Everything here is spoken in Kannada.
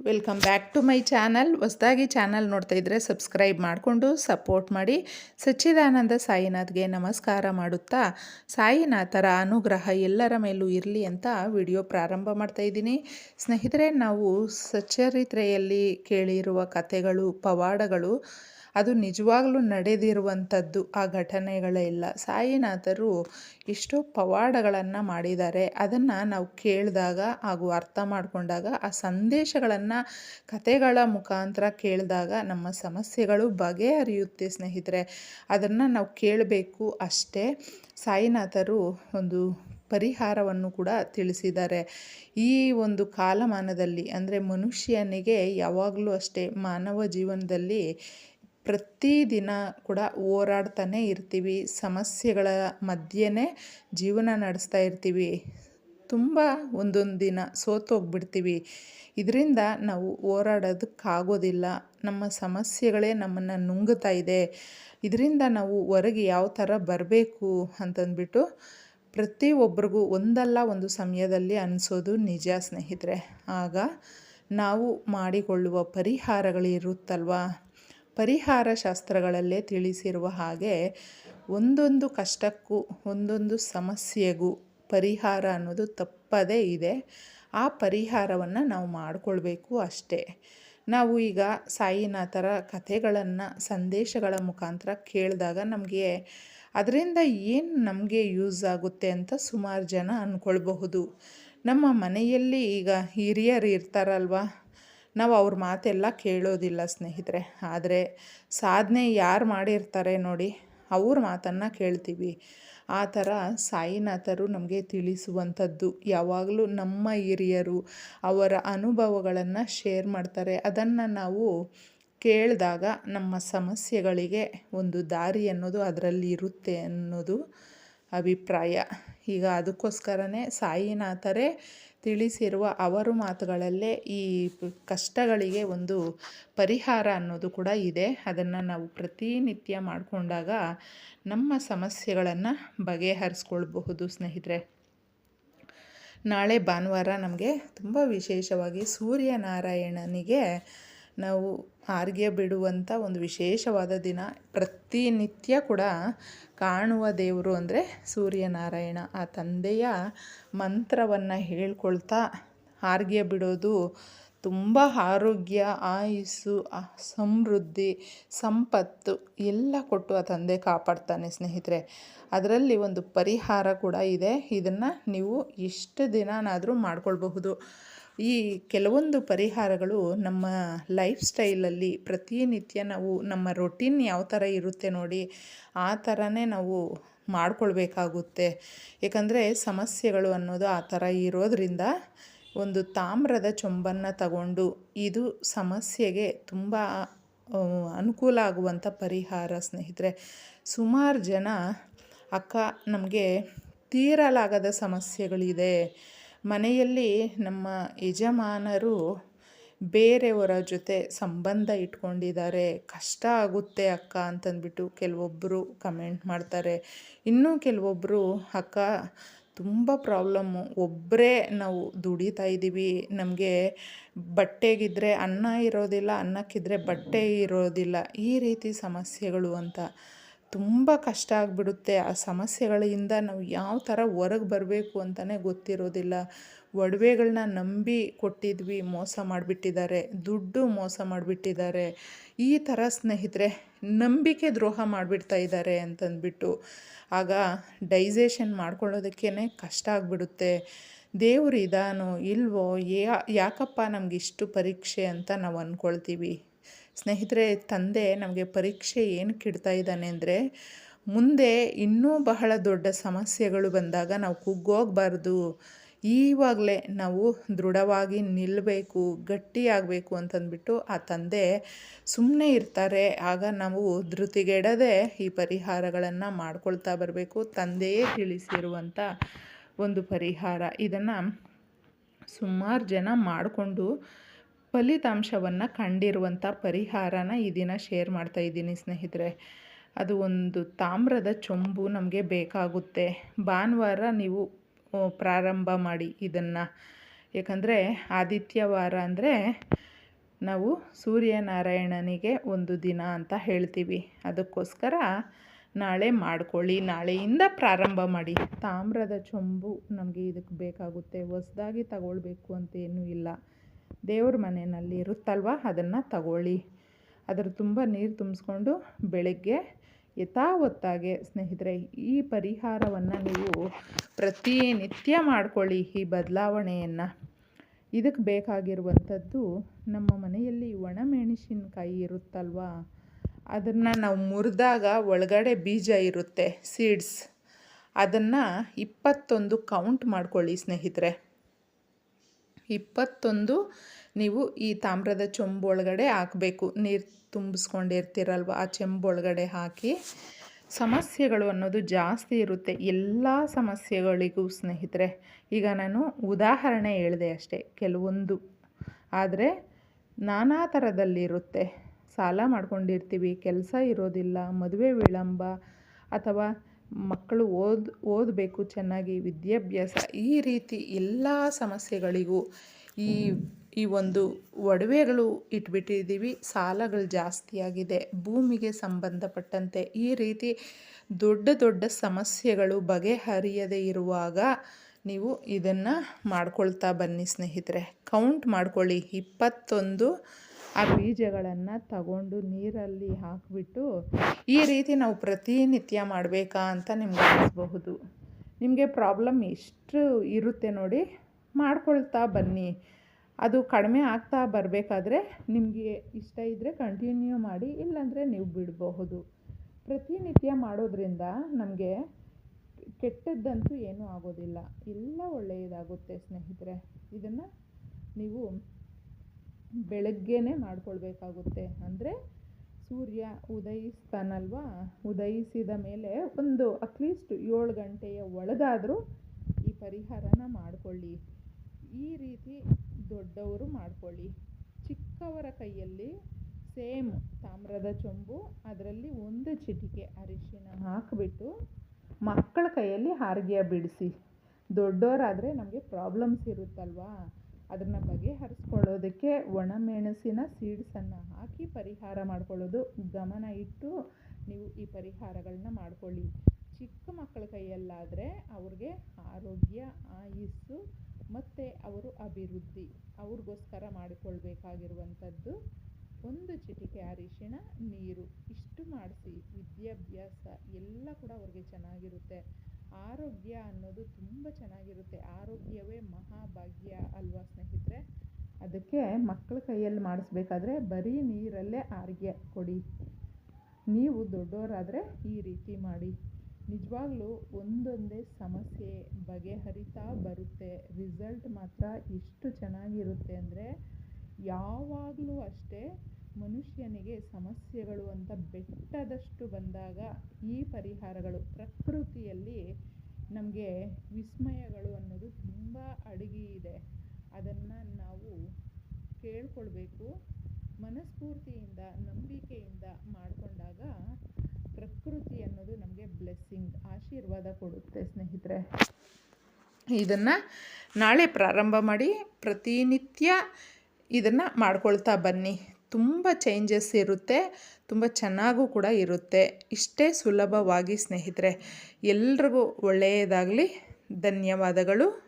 Welcome back to my channel ಹೊಸದಾಗಿ ಚಾನಲ್ ನೋಡ್ತಾ ಇದ್ದರೆ ಸಬ್ಸ್ಕ್ರೈಬ್ ಮಾಡಿಕೊಂಡು ಸಪೋರ್ಟ್ ಮಾಡಿ. ಸಚ್ಚಿದಾನಂದ ಸಾಯಿನಾಥ್ಗೆ ನಮಸ್ಕಾರ ಮಾಡುತ್ತಾ? ಸಾಯಿನಾಥರ ಅನುಗ್ರಹ ಎಲ್ಲರ ಮೇಲೂ ಇರಲಿ ಅಂತ ವಿಡಿಯೋ ಪ್ರಾರಂಭ ಮಾಡ್ತಾ ಇದ್ದೀನಿ. ಸ್ನೇಹಿತರೆ, ನಾವು ಸಚ್ಚರಿತ್ರೆಯಲ್ಲಿ ಕೇಳಿರುವ ಕಥೆಗಳು, ಪವಾಡಗಳು ಅದು ನಿಜವಾಗ್ಲೂ ನಡೆದಿರುವಂಥದ್ದು. ಆ ಘಟನೆಗಳೇ ಇಲ್ಲ. ಸಾಯಿನಾಥರು ಎಷ್ಟೋ ಪವಾಡಗಳನ್ನು ಮಾಡಿದ್ದಾರೆ. ಅದನ್ನು ನಾವು ಕೇಳಿದಾಗ ಹಾಗೂ ಅರ್ಥ ಮಾಡಿಕೊಂಡಾಗ, ಆ ಸಂದೇಶಗಳನ್ನು ಕಥೆಗಳ ಮುಖಾಂತರ ಕೇಳಿದಾಗ ನಮ್ಮ ಸಮಸ್ಯೆಗಳು ಬಗೆಹರಿಯುತ್ತೆ ಸ್ನೇಹಿತರೆ. ಅದನ್ನು ನಾವು ಕೇಳಬೇಕು ಅಷ್ಟೇ. ಸಾಯಿನಾಥರು ಒಂದು ಪರಿಹಾರವನ್ನು ಕೂಡ ತಿಳಿಸಿದ್ದಾರೆ. ಈ ಒಂದು ಕಾಲಮಾನದಲ್ಲಿ, ಅಂದರೆ ಮನುಷ್ಯನಿಗೆ ಯಾವಾಗಲೂ ಅಷ್ಟೇ ಮಾನವ ಜೀವನದಲ್ಲಿ ಪ್ರತಿದಿನ ಕೂಡ ಹೋರಾಡ್ತಾನೆ ಇರ್ತೀವಿ. ಸಮಸ್ಯೆಗಳ ಮಧ್ಯೆನೇ ಜೀವನ ನಡೆಸ್ತಾ ಇರ್ತೀವಿ. ತುಂಬ ಒಂದೊಂದು ದಿನ ಸೋತೋಗ್ಬಿಡ್ತೀವಿ ಇದರಿಂದ ನಾವು ಹೋರಾಡೋದಕ್ಕಾಗೋದಿಲ್ಲ. ನಮ್ಮ ಸಮಸ್ಯೆಗಳೇ ನಮ್ಮನ್ನು ನುಂಗುತ್ತಾ ಇದೆ. ಇದರಿಂದ ನಾವು ಹೊರಗೆ ಯಾವ ಥರ ಬರಬೇಕು ಅಂತಂದ್ಬಿಟ್ಟು ಪ್ರತಿಯೊಬ್ಬರಿಗೂ ಒಂದಲ್ಲ ಒಂದು ಸಮಯದಲ್ಲಿ ಅನಿಸೋದು ನಿಜ ಸ್ನೇಹಿತರೆ. ಆಗ ನಾವು ಮಾಡಿಕೊಳ್ಳುವ ಪರಿಹಾರಗಳಿರುತ್ತಲ್ವ ಪರಿಹಾರ ಶಾಸ್ತ್ರಗಳಲ್ಲೇ ತಿಳಿಸಿರುವ ಹಾಗೆ ಒಂದೊಂದು ಕಷ್ಟಕ್ಕೂ ಒಂದೊಂದು ಸಮಸ್ಯೆಗೂ ಪರಿಹಾರ ಅನ್ನೋದು ತಪ್ಪದೇ ಇದೆ. ಆ ಪರಿಹಾರವನ್ನು ನಾವು ಮಾಡಿಕೊಳ್ಬೇಕು ಅಷ್ಟೇ. ನಾವು ಈಗ ಸಾಯಿನಾಥರ ಕಥೆಗಳನ್ನು, ಸಂದೇಶಗಳ ಮುಖಾಂತರ ಕೇಳಿದಾಗ ನಮಗೆ ಅದರಿಂದ ಏನು ನಮಗೆ ಯೂಸ್ ಆಗುತ್ತೆ ಅಂತ ಸುಮಾರು ಜನ ಅಂದ್ಕೊಳ್ಬಹುದು ನಮ್ಮ ಮನೆಯಲ್ಲಿ ಈಗ ಹಿರಿಯರು ಇರ್ತಾರಲ್ವ ನಾವು ಅವ್ರ ಮಾತೆಲ್ಲ ಕೇಳೋದಿಲ್ಲ ಸ್ನೇಹಿತರೆ. ಆದರೆ ಸಾಧನೆ ಯಾರು ಮಾಡಿರ್ತಾರೆ ನೋಡಿ, ಅವ್ರ ಮಾತನ್ನು ಕೇಳ್ತೀವಿ. ಆ ಥರ ಸಾಯಿನಾಥರು ನಮಗೆ ತಿಳಿಸುವಂಥದ್ದು. ಯಾವಾಗಲೂ ನಮ್ಮ ಹಿರಿಯರು ಅವರ ಅನುಭವಗಳನ್ನು ಶೇರ್ ಮಾಡ್ತಾರೆ. ಅದನ್ನು ನಾವು ಕೇಳಿದಾಗ ನಮ್ಮ ಸಮಸ್ಯೆಗಳಿಗೆ ಒಂದು ದಾರಿ ಅನ್ನೋದು ಅದರಲ್ಲಿ ಇರುತ್ತೆ ಅನ್ನೋದು ಅಭಿಪ್ರಾಯ. ಈಗ ಅದಕ್ಕೋಸ್ಕರನೇ ಸಾಯಿನಾಥರೇ ತಿಳಿಸಿರುವ ಅವರ ಮಾತುಗಳಲ್ಲೇ ಈ ಕಷ್ಟಗಳಿಗೆ ಒಂದು ಪರಿಹಾರ ಅನ್ನೋದು ಕೂಡ ಇದೆ. ಅದನ್ನು ನಾವು ಪ್ರತಿನಿತ್ಯ ಮಾಡಿಕೊಂಡಾಗ ನಮ್ಮ ಸಮಸ್ಯೆಗಳನ್ನು ಬಗೆಹರಿಸ್ಕೊಳ್ಬಹುದು ಸ್ನೇಹಿತರೆ. ನಾಳೆ ಭಾನುವಾರ ನಮಗೆ ತುಂಬ ವಿಶೇಷವಾಗಿ ಸೂರ್ಯನಾರಾಯಣನಿಗೆ ನಾವು ಆರ್ಗೆ ಬಿಡುವಂಥ ಒಂದು ವಿಶೇಷವಾದ ದಿನ. ಪ್ರತಿನಿತ್ಯ ಕೂಡ ಕಾಣುವ ದೇವರು ಅಂದರೆ ಸೂರ್ಯನಾರಾಯಣ. ಆ ತಂದೆಯ ಮಂತ್ರವನ್ನು ಹೇಳ್ಕೊಳ್ತಾ ಆರ್ಗೆ ಬಿಡೋದು ತುಂಬ ಆರೋಗ್ಯ, ಆಯುಸ್ಸು, ಸಮೃದ್ಧಿ, ಸಂಪತ್ತು ಎಲ್ಲ ಕೊಟ್ಟು ಆ ತಂದೆ ಕಾಪಾಡ್ತಾನೆ ಸ್ನೇಹಿತರೆ. ಅದರಲ್ಲಿ ಒಂದು ಪರಿಹಾರ ಕೂಡ ಇದೆ. ಇದನ್ನು ನೀವು ಎಷ್ಟು ದಿನನಾದರೂ ಮಾಡ್ಕೊಳ್ಬಹುದು. ಈ ಕೆಲವೊಂದು ಪರಿಹಾರಗಳು ನಮ್ಮ ಲೈಫ್ ಸ್ಟೈಲಲ್ಲಿ ಪ್ರತಿನಿತ್ಯ ನಾವು ನಮ್ಮ ರೊಟೀನ್ ಯಾವ ಥರ ಇರುತ್ತೆ ನೋಡಿ ಆ ಥರನೇ ನಾವು ಮಾಡಿಕೊಳ್ಬೇಕಾಗುತ್ತೆ. ಏಕೆಂದರೆ ಸಮಸ್ಯೆಗಳು ಅನ್ನೋದು ಆ ಥರ ಇರೋದರಿಂದ ಒಂದು ತಾಮ್ರದ ಚೊಂಬನ್ನು ತಗೊಂಡು ಇದು ಸಮಸ್ಯೆಗೆ ತುಂಬ ಅನುಕೂಲ ಆಗುವಂಥ ಪರಿಹಾರ ಸ್ನೇಹಿತರೆ. ಸುಮಾರು ಜನ ಅಕ್ಕ ನಮಗೆ ತೀರಲಾಗದ ಸಮಸ್ಯೆಗಳಿದೆ. ಮನೆಯಲ್ಲಿ ನಮ್ಮ ಯಜಮಾನರು ಬೇರೆಯವರ ಜೊತೆ ಸಂಬಂಧ ಇಟ್ಕೊಂಡಿದ್ದಾರೆ. ಕಷ್ಟ ಆಗುತ್ತೆ ಅಕ್ಕ ಅಂತಂದ್ಬಿಟ್ಟು ಕೆಲವೊಬ್ಬರು ಕಮೆಂಟ್ ಮಾಡ್ತಾರೆ. ಇನ್ನೂ ಕೆಲವೊಬ್ಬರು ಅಕ್ಕ, ತುಂಬ ಪ್ರಾಬ್ಲಮ್ಮು ಒಬ್ಬರೇ ನಾವು ದುಡಿತಾ ಇದ್ದೀವಿ. ನಮಗೆ ಬಟ್ಟೆಗಿದ್ದರೆ ಅನ್ನ ಇರೋದಿಲ್ಲ, ಅನ್ನಕ್ಕಿದ್ರೆ ಬಟ್ಟೆ ಇರೋದಿಲ್ಲ. ಈ ರೀತಿ ಸಮಸ್ಯೆಗಳು ಅಂತ. ತುಂಬ ಕಷ್ಟ ಆಗಿಬಿಡುತ್ತೆ. ಆ ಸಮಸ್ಯೆಗಳಿಂದ ನಾವು ಯಾವ ಥರ ಹೊರಗೆ ಬರಬೇಕು ಅಂತಲೇ ಗೊತ್ತಿರೋದಿಲ್ಲ. ಒಡವೆಗಳನ್ನ ನಂಬಿ ಕೊಟ್ಟಿದ್ವಿ, ಮೋಸ ಮಾಡಿಬಿಟ್ಟಿದ್ದಾರೆ. ದುಡ್ಡು ಮೋಸ ಮಾಡಿಬಿಟ್ಟಿದ್ದಾರೆ. ಈ ಥರ ಸ್ನೇಹಿತರೆ, ನಂಬಿಕೆ ದ್ರೋಹ ಮಾಡಿಬಿಡ್ತಾ ಇದ್ದಾರೆ ಅಂತಂದ್ಬಿಟ್ಟು. ಆಗ ಡೈಜೇಷನ್ ಮಾಡ್ಕೊಳ್ಳೋದಕ್ಕೇ ಕಷ್ಟ ಆಗಿಬಿಡುತ್ತೆ. ದೇವ್ರು ಇದಾನೋ ಇಲ್ವೋ ಯಾಕಪ್ಪ ನಮಗಿಷ್ಟು ಪರೀಕ್ಷೆ ಅಂತ ನಾವು ಅಂದ್ಕೊಳ್ತೀವಿ ಸ್ನೇಹಿತರೆ, ತಂದೆ ನಮಗೆ ಪರೀಕ್ಷೆ ಏನು ಕಿಡ್ತಾ ಇದ್ದಾನೆ ಅಂದರೆ, ಮುಂದೆ ಇನ್ನೂ ಬಹಳ ದೊಡ್ಡ ಸಮಸ್ಯೆಗಳು ಬಂದಾಗ ನಾವು ಕುಗ್ಗೋಗಬಾರ್ದು. ಈವಾಗಲೇ ನಾವು ದೃಢವಾಗಿ ನಿಲ್ಲಬೇಕು ಗಟ್ಟಿಯಾಗಬೇಕು ಅಂತಂದ್ಬಿಟ್ಟು ಆ ತಂದೆ ಸುಮ್ಮನೆ ಇರ್ತಾರೆ. ಆಗ ನಾವು ಧೃತಿಗೆಡದೆ ಈ ಪರಿಹಾರಗಳನ್ನು ಮಾಡ್ಕೊಳ್ತಾ ಬರಬೇಕು. ತಂದೆಯೇ ತಿಳಿಸಿರುವಂಥ ಒಂದು ಪರಿಹಾರ. ಇದನ್ನು ಸುಮಾರು ಜನ ಮಾಡಿಕೊಂಡು ಫಲಿತಾಂಶವನ್ನು ಕಂಡಿರುವಂಥ ಪರಿಹಾರನ ಈ ದಿನ ಶೇರ್ ಮಾಡ್ತಾ ಇದ್ದೀನಿ ಸ್ನೇಹಿತರೆ. ಅದು ಒಂದು ತಾಮ್ರದ ಚೊಂಬು ನಮಗೆ ಬೇಕಾಗುತ್ತೆ. ಭಾನುವಾರ ನೀವು ಪ್ರಾರಂಭ ಮಾಡಿ ಇದನ್ನು. ಏಕೆಂದರೆ ಆದಿತ್ಯವಾರ ಅಂದರೆ ನಾವು ಸೂರ್ಯನಾರಾಯಣನಿಗೆ ಒಂದು ದಿನ ಅಂತ ಹೇಳ್ತೀವಿ. ಅದಕ್ಕೋಸ್ಕರ ನಾಳೆ ಮಾಡ್ಕೊಳ್ಳಿ. ನಾಳೆಯಿಂದ ಪ್ರಾರಂಭ ಮಾಡಿ. ತಾಮ್ರದ ಚೊಂಬು ನಮಗೆ ಇದಕ್ಕೆ ಬೇಕಾಗುತ್ತೆ. ಹೊಸ್ದಾಗಿ ತಗೊಳ್ಬೇಕು ಅಂತ ಏನೂ ಇಲ್ಲ. ದೇವ್ರ ಮನೆಯಲ್ಲಿ ಇರುತ್ತಲ್ವ? ಅದನ್ನು ತಗೊಳ್ಳಿ. ಅದರ ತುಂಬ ನೀರು ತುಂಬಿಸ್ಕೊಂಡು ಬೆಳಗ್ಗೆ ಯಥಾವತ್ತಾಗೆ ಸ್ನೇಹಿತರೆ, ಈ ಪರಿಹಾರವನ್ನು ನೀವು ಪ್ರತಿನಿತ್ಯ ಮಾಡಿಕೊಳ್ಳಿ ಈ ಬದಲಾವಣೆಯನ್ನು. ಇದಕ್ಕೆ ಬೇಕಾಗಿರುವಂಥದ್ದು ನಮ್ಮ ಮನೆಯಲ್ಲಿ ಒಣಮೆಣಸಿನ್ಕಾಯಿ ಇರುತ್ತಲ್ವ? ಅದನ್ನು ನಾವು ಮುರಿದಾಗ ಒಳಗಡೆ ಬೀಜ ಇರುತ್ತೆ, ಸೀಡ್ಸ್. ಅದನ್ನು ಇಪ್ಪತ್ತೊಂದು ಕೌಂಟ್ ಮಾಡ್ಕೊಳ್ಳಿ ಸ್ನೇಹಿತರೆ. ಇಪ್ಪತ್ತೊಂದು, ನೀವು ಈ ತಾಮ್ರದ ಚೊಂಬು ಒಳಗಡೆ ಹಾಕಬೇಕು. ನೀರು ತುಂಬಿಸ್ಕೊಂಡಿರ್ತೀರಲ್ವ? ಆ ಚೆಂಬೊಳಗಡೆ ಹಾಕಿ. ಸಮಸ್ಯೆಗಳು ಅನ್ನೋದು ಜಾಸ್ತಿ ಇರುತ್ತೆ. ಎಲ್ಲ ಸಮಸ್ಯೆಗಳಿಗೂ ಸ್ನೇಹಿತರೆ, ಈಗ ನಾನು ಉದಾಹರಣೆ ಹೇಳಿದೆ ಅಷ್ಟೇ, ಕೆಲವೊಂದು. ಆದರೆ ನಾನಾ ಥರದಲ್ಲಿರುತ್ತೆ ಸಾಲ ಮಾಡ್ಕೊಂಡಿರ್ತೀವಿ, ಕೆಲಸ ಇರೋದಿಲ್ಲ, ಮದುವೆ ವಿಳಂಬ ಅಥವಾ ಮಕ್ಕಳು ಓದ್, ಓದಬೇಕು ಚೆನ್ನಾಗಿ, ವಿದ್ಯಾಭ್ಯಾಸ ಈ ರೀತಿ ಎಲ್ಲ ಸಮಸ್ಯೆಗಳಿಗೂ ಈ ಈ ಒಂದು ಒಡವೆಗಳು ಇಟ್ಬಿಟ್ಟಿದ್ದೀವಿ. ಸಾಲಗಳು ಜಾಸ್ತಿಯಾಗಿದೆ ಭೂಮಿಗೆ ಸಂಬಂಧಪಟ್ಟಂತೆ ಈ ರೀತಿ ದೊಡ್ಡ ದೊಡ್ಡ ಸಮಸ್ಯೆಗಳು ಬಗೆಹರಿಯದೇ ಇರುವಾಗ ನೀವು ಇದನ್ನು ಮಾಡ್ಕೊಳ್ತಾ ಬನ್ನಿ ಸ್ನೇಹಿತರೆ. ಕೌಂಟ್ ಮಾಡ್ಕೊಳ್ಳಿ. ಇಪ್ಪತ್ತೊಂದು ಆ ಬೀಜಗಳನ್ನು ತಗೊಂಡು ನೀರಲ್ಲಿ ಹಾಕಿಬಿಟ್ಟು ಈ ರೀತಿ ನಾವು ಪ್ರತಿನಿತ್ಯ ಮಾಡಬೇಕಾ ಅಂತ ನಿಮ್ಗೆ ಅನಿಸ್ಬಹುದು. ನಿಮಗೆ ಪ್ರಾಬ್ಲಮ್ ಎಷ್ಟು ಇರುತ್ತೆ ನೋಡಿ ಮಾಡ್ಕೊಳ್ತಾ ಬನ್ನಿ. ಅದು ಕಡಿಮೆ ಆಗ್ತಾ ಬರಬೇಕಾದ್ರೆ ನಿಮಗೆ ಇಷ್ಟ ಇದ್ದರೆ ಕಂಟಿನ್ಯೂ ಮಾಡಿ, ಇಲ್ಲಾಂದರೆ ನೀವು ಬಿಡಬಹುದು. ಪ್ರತಿನಿತ್ಯ ಮಾಡೋದ್ರಿಂದ ನಮಗೆ ಕೆಟ್ಟದ್ದಂತೂ ಏನೂ ಆಗೋದಿಲ್ಲ. ಎಲ್ಲ ಒಳ್ಳೆಯದಾಗುತ್ತೆ ಸ್ನೇಹಿತರೆ. ಇದನ್ನು ನೀವು ಬೆಳಗ್ಗೆನೇ ಮಾಡ್ಕೊಳ್ಬೇಕಾಗುತ್ತೆ. ಅಂದರೆ ಸೂರ್ಯ ಉದಯಿಸ್ತಾನಲ್ವಾ? ಉದಯಿಸಿದ ಮೇಲೆ ಒಂದು ಅಟ್ಲೀಸ್ಟ್ ಏಳು ಗಂಟೆಯ ಒಳಗಾದರೂ ಈ ಪರಿಹಾರನ ಮಾಡಿಕೊಳ್ಳಿ. ಈ ರೀತಿ ದೊಡ್ಡವರು ಮಾಡ್ಕೊಳ್ಳಿ. ಚಿಕ್ಕವರ ಕೈಯಲ್ಲಿ ಸೇಮ್ ತಾಮ್ರದ ಚೊಂಬು, ಅದರಲ್ಲಿ ಒಂದು ಚಿಟಿಕೆ ಅರಿಶಿನ ಹಾಕಿಬಿಟ್ಟು ಮಕ್ಕಳ ಕೈಯಲ್ಲಿ ಹಾರ್ಗೆಯ ಬಿಡಿಸಿ. ದೊಡ್ಡವರಾದರೆ ನಮಗೆ ಪ್ರಾಬ್ಲಮ್ಸ್ ಇರುತ್ತಲ್ವಾ? ಅದನ್ನು ಬಗೆಹರಿಸ್ಕೊಳ್ಳೋದಕ್ಕೆ ಒಣಮೆಣಸಿನ ಸೀಡ್ಸನ್ನು ಹಾಕಿ ಪರಿಹಾರ ಮಾಡ್ಕೊಳ್ಳೋದು ಗಮನ ಇಟ್ಟು ನೀವು ಈ ಪರಿಹಾರಗಳನ್ನ ಮಾಡ್ಕೊಳ್ಳಿ. ಚಿಕ್ಕ ಮಕ್ಕಳ ಕೈಯಲ್ಲಾದರೆ ಅವ್ರಿಗೆ ಆರೋಗ್ಯ, ಆಯುಸ್ಸು ಮತ್ತು ಅವರು ಅಭಿವೃದ್ಧಿ ಅವ್ರಿಗೋಸ್ಕರ ಮಾಡಿಕೊಳ್ಬೇಕಾಗಿರುವಂಥದ್ದು. ಒಂದು ಚಿಟಿಕೆ ಅರಿಶಿಣ, ನೀರು ಇಷ್ಟು ಮಾಡಿಸಿ ವಿದ್ಯಾಭ್ಯಾಸ ಎಲ್ಲ ಕೂಡ ಅವ್ರಿಗೆ ಚೆನ್ನಾಗಿರುತ್ತೆ. ಆರೋಗ್ಯ ಅನ್ನೋದು ತುಂಬ ಚೆನ್ನಾಗಿರುತ್ತೆ. ಆರೋಗ್ಯವೇ ಮಹಾಭಾಗ್ಯ ಅಲ್ವಾ ಸ್ನೇಹಿತರೆ? ಅದಕ್ಕೆ ಮಕ್ಕಳ ಕೈಯಲ್ಲಿ ಮಾಡಿಸ್ಬೇಕಾದ್ರೆ ಬರೀ ನೀರಲ್ಲೇ ಆರೋಗ್ಯ ಕೊಡಿ. ನೀವು ದೊಡ್ಡವರಾದರೆ ಈ ರೀತಿ ಮಾಡಿ. ನಿಜವಾಗ್ಲೂ ಒಂದೊಂದೇ ಸಮಸ್ಯೆ ಬಗೆಹರಿತಾ ಬರುತ್ತೆ. ರಿಸಲ್ಟ್ ಮಾತ್ರ ಎಷ್ಟು ಚೆನ್ನಾಗಿರುತ್ತೆ ಅಂದರೆ ಯಾವಾಗಲೂ ಅಷ್ಟೇ ಮನುಷ್ಯನಿಗೆ ಸಮಸ್ಯೆಗಳು ಅಂತ ಬೆಟ್ಟದಷ್ಟು ಬಂದಾಗ ಈ ಪರಿಹಾರಗಳು ಪ್ರಕೃತಿಯಲ್ಲಿ ನಮಗೆ ವಿಸ್ಮಯಗಳು ಅನ್ನೋದು ತುಂಬ ಅಡಗಿ ಇದೆ. ಅದನ್ನು ನಾವು ಕೇಳ್ಕೊಳ್ಬೇಕು. ಮನಸ್ಫೂರ್ತಿಯಿಂದ, ನಂಬಿಕೆಯಿಂದ ಮಾಡಿಕೊಂಡಾಗ ಪ್ರಕೃತಿ ಅನ್ನೋದು ನಮಗೆ ಬ್ಲೆಸ್ಸಿಂಗ್ ಆಶೀರ್ವಾದ ಕೊಡುತ್ತೆ ಸ್ನೇಹಿತರೆ. ಇದನ್ನು ನಾಳೆ ಪ್ರಾರಂಭ ಮಾಡಿ ಪ್ರತಿನಿತ್ಯ ಇದನ್ನು ಮಾಡ್ಕೊಳ್ತಾ ಬನ್ನಿ. ತುಂಬ ಚೇಂಜಸ್ ಇರುತ್ತೆ ತುಂಬ ಚೆನ್ನಾಗೂ ಕೂಡ ಇರುತ್ತೆ. ಇಷ್ಟೇ ಸುಲಭವಾಗಿ ಸ್ನೇಹಿತರೆ ಎಲ್ರಿಗೂ ಒಳ್ಳೆಯದಾಗಲಿ. ಧನ್ಯವಾದಗಳು.